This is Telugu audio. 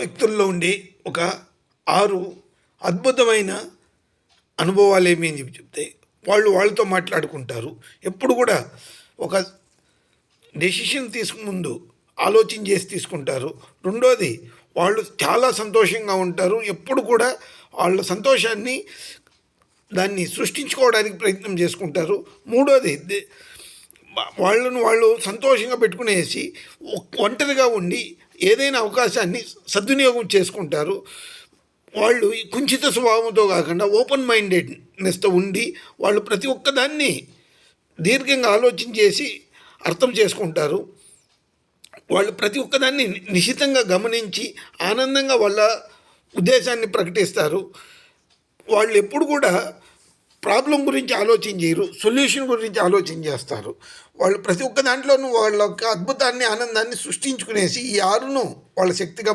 వ్యక్తుల్లో ఉండే ఒక ఆరు అద్భుతమైన అనుభవాలు ఏమి అని చెప్పి చెప్తే వాళ్ళు వాళ్ళతో మాట్లాడుకుంటారు. ఎప్పుడు కూడా ఒక డెసిషన్ తీసుకు ముందు ఆలోచన చేసి తీసుకుంటారు. రెండోది వాళ్ళు చాలా సంతోషంగా ఉంటారు. ఎప్పుడు కూడా వాళ్ళ సంతోషాన్ని దాన్ని సృష్టించుకోవడానికి ప్రయత్నం చేసుకుంటారు. మూడోది వాళ్ళను వాళ్ళు సంతోషంగా పెట్టుకునేసి ఒంటరిగా ఉండి ఏదైనా అవకాశాన్ని సద్వినియోగం చేసుకుంటారు. వాళ్ళు ఈ కుంచిత స్వభావంతో కాకుండా ఓపెన్ మైండెడ్నెస్తో ఉండి వాళ్ళు ప్రతి ఒక్కదాన్ని దీర్ఘంగా ఆలోచన చేసి అర్థం చేసుకుంటారు. వాళ్ళు ప్రతి ఒక్కదాన్ని ని- నిశితంగా గమనించి ఆనందంగా వాళ్ళ ఉద్దేశాన్ని ప్రకటిస్తారు. వాళ్ళు ఎప్పుడు కూడా ప్రాబ్లం గురించి ఆలోచన చేయరు సొల్యూషన్ గురించి ఆలోచన చేస్తారు. వాళ్ళు ప్రతి ఒక్క దాంట్లోనూ వాళ్ళ యొక్క అద్భుతాన్ని ఆనందాన్ని సృష్టించుకునేసి ఈ ఆరును వాళ్ళ శక్తిగా